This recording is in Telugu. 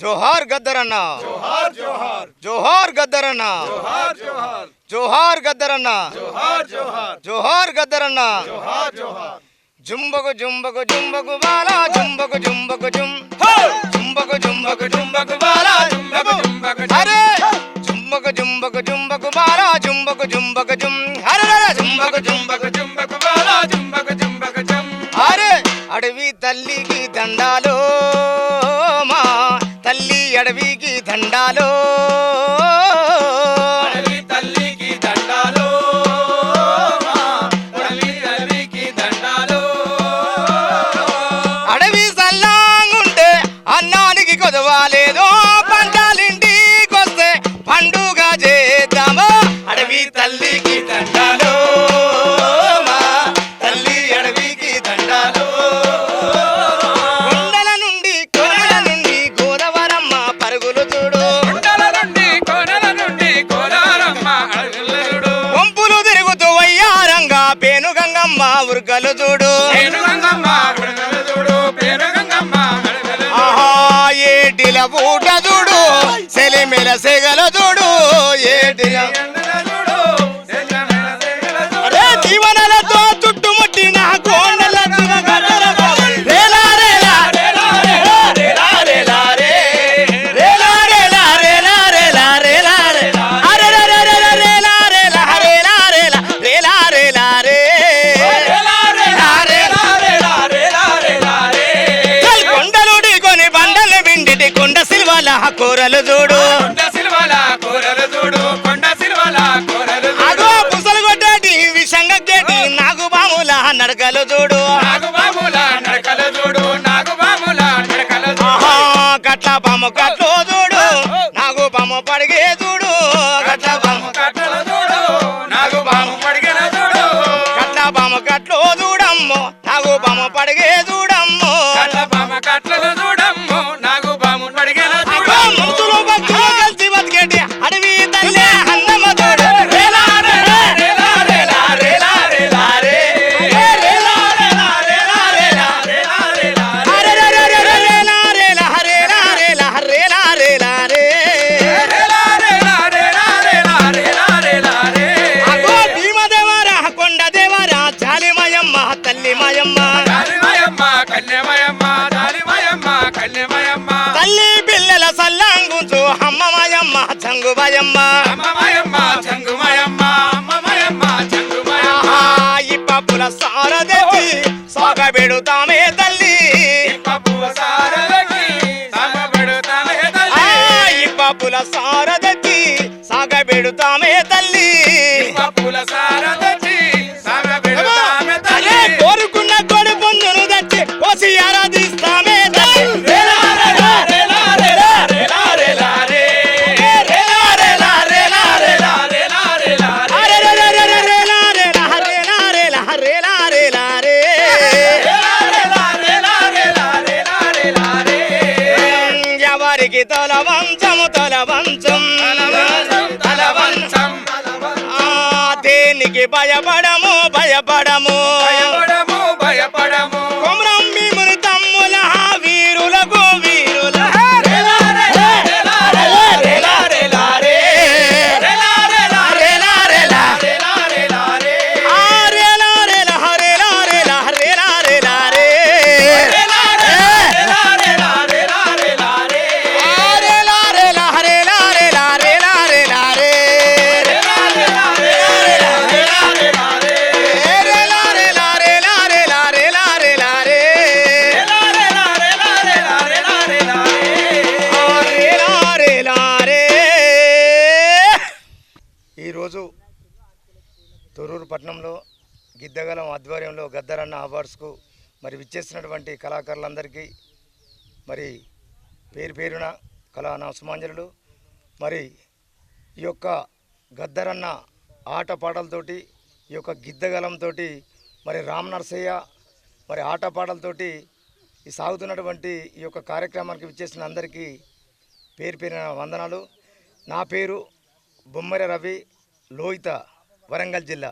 జోహార్ గద్దరన్న. జోహార్ జోహార్. జోహార్ గద్దరన్న. జోహార్ జోహార్. జోహార్ గద్దరన్న. జోహార్ జోహార్. జోహార్ గద్దరన్న. జోహార్ జోహార్. జుంబకు జుంబకు జుంబకు బాలా జుంబకు జుంబకు జుం జుంబకు జుంబకు జుంబకు బాలా జుంబకు జుంబకు అరే! జుంబకు జుంబకు జుంబకు బాలా జుంబకు జుంబకు జుం అరే! జుంబకు జుంబకు జుంబకు బాలా జుంబకు జుంబకు జం అరే! అడవి తల్లికి దండాలో. అడవికి దండాలో. ఉరుకలు చూడు ఆహా ఏటిల పూట కూరలు చూడు. కూరలు చూడు కొండ అగో చూడు. కొట్టేటి విషంగ కేటి నాగు బాముల నడకలు చూడు. నడకలు చూడు నడకలు చూడు. కట్ల కట్లు చూడు నాగు పాము పడిగే చూడు. కట్ల పాము కట్టలు చూడు నాగుబాము పడిగిన చూడు. కట్ల కట్లు చూడమ్మో నాగు పడిగే చూడమ్మో సల్లాంగుంచు. అమ్మ మాయమ్మ చంగు మాయమ్మ ఆహా, ఈ పప్పుల సారదేవి సాగ పెడుతామే తల్లి. ఈ పప్పుల సారదచ్చి సాగ పెడుతామే తల్లి. అరే ఎవరికి తల వంచము తల వంచం తల వంచం ఆ, దేనికి భయపడము. భయపడము. పట్టణంలో గిద్దగలం ఆధ్వర్యంలో గద్దరన్న అవార్డ్స్కు మరి విచ్చేసినటువంటి కళాకారులందరికీ మరి పేరు పేరున కళా నమస్మాంజలుడు మరి ఈ యొక్క గద్దరన్న ఆట పాటలతోటి ఈ యొక్క గిద్దగలంతో మరి రామ్ నరసయ్య మరి ఆట పాటలతోటి ఈ సాగుతున్నటువంటి ఈ యొక్క కార్యక్రమానికి విచ్చేసిన అందరికీ పేరు పేరిన వందనాలు. నా పేరు బొమ్మరి రవి లోహిత వరంగల్ జిల్లా.